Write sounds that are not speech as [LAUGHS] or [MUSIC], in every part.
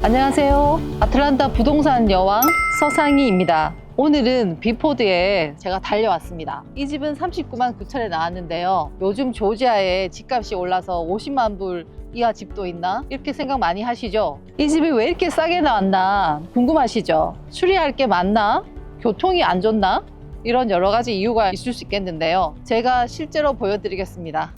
안녕하세요. 아틀란타 부동산 여왕 서상희입니다. 오늘은 비포드에 제가 달려왔습니다. 이 집은 39만 9천에 나왔는데요. 요즘 조지아에 집값이 올라서 50만 불 이하 집도 있나? 이렇게 생각 많이 하시죠? 이 집이 왜 이렇게 싸게 나왔나 궁금하시죠? 수리할 게 많나? 교통이 안 좋나? 이런 여러 가지 이유가 있을 수 있겠는데요. 제가 실제로 보여드리겠습니다.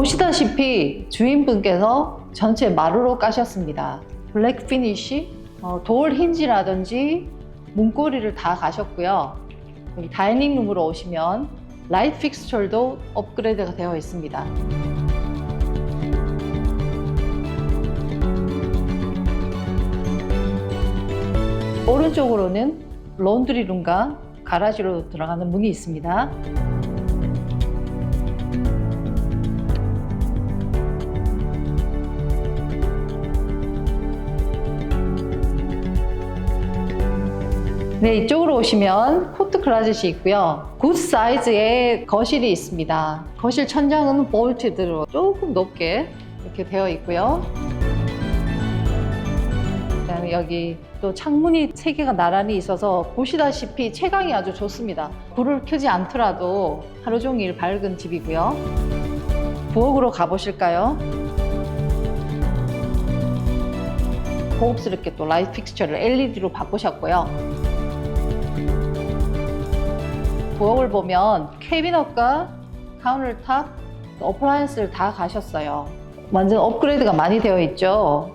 보시다시피 주인분께서 전체 마루로 까셨습니다. 블랙 피니쉬, 어, 돌 힌지라든지 문고리를 다 가셨고요. 다이닝룸으로 오시면 라이트 픽스처도 업그레이드가 되어 있습니다. 오른쪽으로는 론드리룸과 가라지로 들어가는 문이 있습니다. 네, 이쪽으로 오시면 코트 클라젯이 있고요. 굿 사이즈의 거실이 있습니다. 거실 천장은 볼트드로 조금 높게 이렇게 되어 있고요. 그다음에 여기 또 창문이 세 개가 나란히 있어서 보시다시피 채광이 아주 좋습니다. 불을 켜지 않더라도 하루 종일 밝은 집이고요. 부엌으로 가보실까요? 고급스럽게 또 라이트 픽스처를 LED로 바꾸셨고요. 부엌을 보면 캐비넷과 카운터탑, 어플라이언스를 다 가셨어요. 완전 업그레이드가 많이 되어 있죠.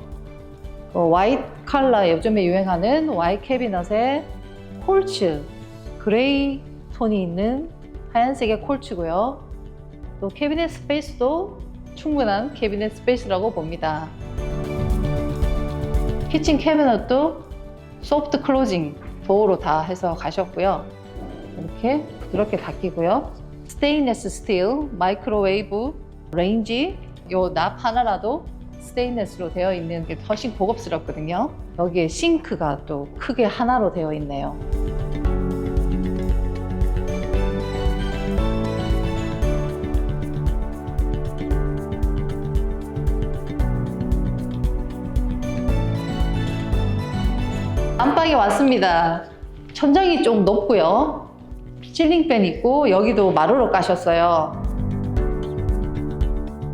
그 화이트 컬러 요즘에 유행하는 화이트 캐비넷에 콜츠, 그레이 톤이 있는 하얀색의 콜츠고요. 또 캐비넷 스페이스도 충분한 캐비넷 스페이스라고 봅니다. 키친 캐비넷도 소프트 클로징 도어로 다 해서 가셨고요. 이렇게 부드럽게 닦이고요. 스테인레스 스틸, 마이크로웨이브, 레인지 요 납 하나라도 스테인레스로 되어 있는 게 훨씬 고급스럽거든요. 여기에 싱크가 또 크게 하나로 되어 있네요. 안방에 왔습니다. 천장이 좀 높고요. 실링팬 있고 여기도 마루로 까셨어요.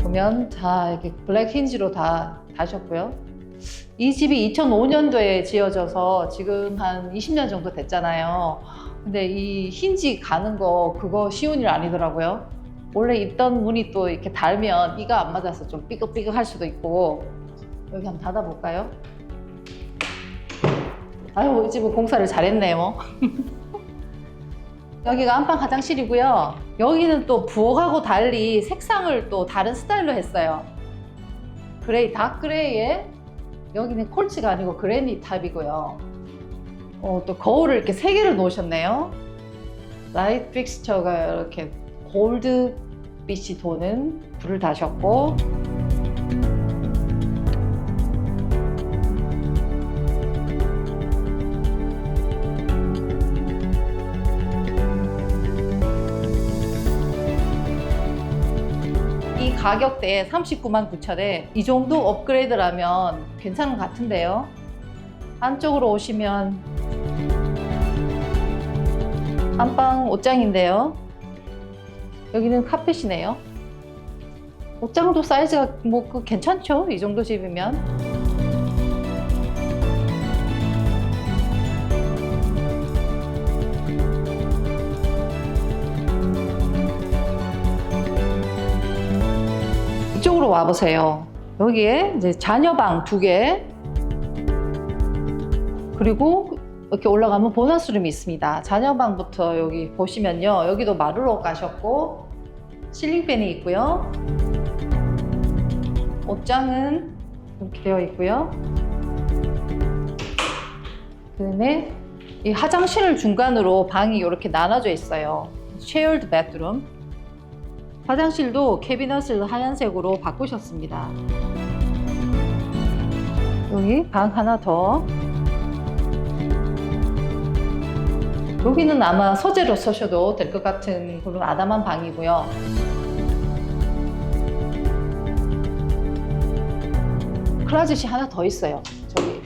보면 자 이렇게 블랙 힌지로 다 다셨고요. 이 집이 2005년도에 지어져서 지금 한 20년 정도 됐잖아요. 근데 이 힌지 가는 거 그거 쉬운 일 아니더라고요. 원래 있던 문이 또 이렇게 달면 이가 안 맞아서 좀 삐걱삐걱 할 수도 있고 여기 한번 닫아볼까요? 아유, 이 집은 공사를 잘했네요. [LAUGHS] 여기가 안방 화장실이고요. 여기는 또 부엌하고 달리 색상을 또 다른 스타일로 했어요. 그레이, 다크레이에 여기는 콜치가 아니고 그래니 탑이고요. 어, 또 거울을 이렇게 세 개를 놓으셨네요. 라이트 픽스처가 이렇게 골드 빛이 도는 불을 다셨고 가격대에 39만 9천에 이 정도 업그레이드라면 괜찮은 것 같은데요. 안쪽으로 오시면 안방 옷장인데요. 여기는 카펫이네요. 옷장도 사이즈가 뭐그 괜찮죠? 이 정도 집이면. 와보세요. 여기에 이제 자녀방 두 개, 그리고 이렇게 올라가면 보너스룸이 있습니다. 자녀방부터 여기 보시면요. 여기도 마루로 가셨고 실링팬이 있고요. 옷장은 이렇게 되어 있고요. 그 다음에 이 화장실 중간으로 방이 이렇게 나눠져 있어요. shared bathroom. 화장실도 캐비넷을 하얀색으로 바꾸셨습니다. 여기 방 하나 더. 여기는 아마 소재로 쓰셔도 될 것 같은 그런 아담한 방이고요. 클라젯이 하나 더 있어요. 저기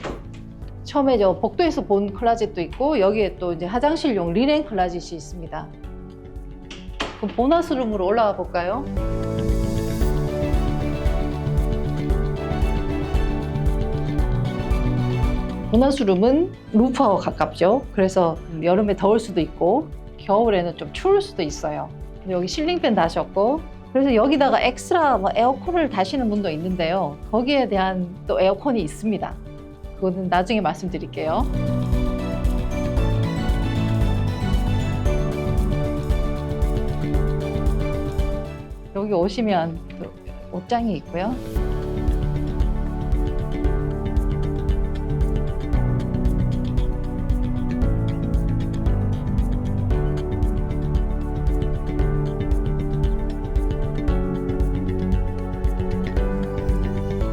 처음에 저 복도에서 본 클라젯도 있고 여기에 또 이제 화장실용 리넨 클라젯이 있습니다. 그럼 보너스 룸으로 올라가 볼까요? 보너스룸은 루프하고 가깝죠. 그래서 여름에 더울 수도 있고 겨울에는 좀 추울 수도 있어요. 여기 실링팬 다셨고 그래서 여기다가 엑스트라 뭐 에어컨을 다시는 분도 있는데요. 거기에 대한 또 에어컨이 있습니다. 그거는 나중에 말씀드릴게요. 여기 오시면 또 옷장이 있고요.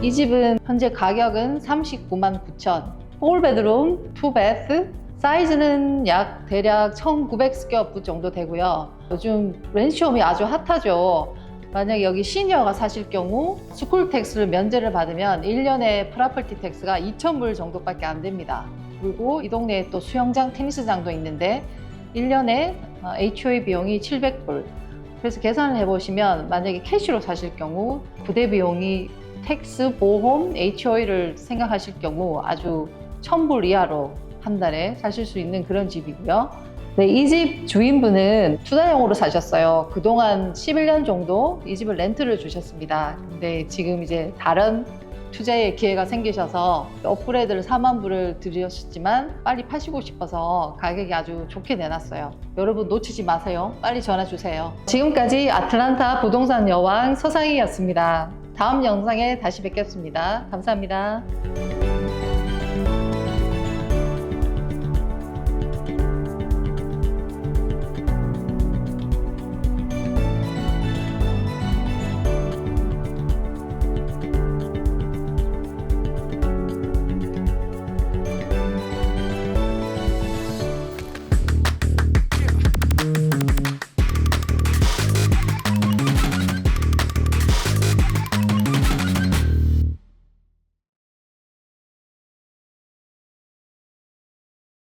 이 집은 현재 가격은 39만 9천. 4베드룸, 2베드. 사이즈는 약 대략 1900스퀘어풋 정도 되고요. 요즘 렌시홈이 아주 핫하죠. 만약에 여기 시니어가 사실 경우 스쿨 텍스를 면제를 받으면 1년에 프라퍼티 텍스가 2,000불 정도밖에 안 됩니다. 그리고 이 동네에 또 수영장, 테니스장도 있는데 1년에 HOA 비용이 700불. 그래서 계산을 해보시면 만약에 캐시로 사실 경우 부대 비용이 텍스, 보험, HOA를 생각하실 경우 아주 1000불 이하로 한 달에 사실 수 있는 그런 집이고요. 네, 이 집 주인분은 투자용으로 사셨어요. 그동안 11년 정도 이 집을 렌트를 주셨습니다. 근데 지금 이제 다른 투자의 기회가 생기셔서 업그레이드를 4만 불을 들으셨지만 빨리 파시고 싶어서 가격이 아주 좋게 내놨어요. 여러분 놓치지 마세요. 빨리 전화 주세요. 지금까지 아틀란타 부동산 여왕 서상희였습니다. 다음 영상에 다시 뵙겠습니다. 감사합니다.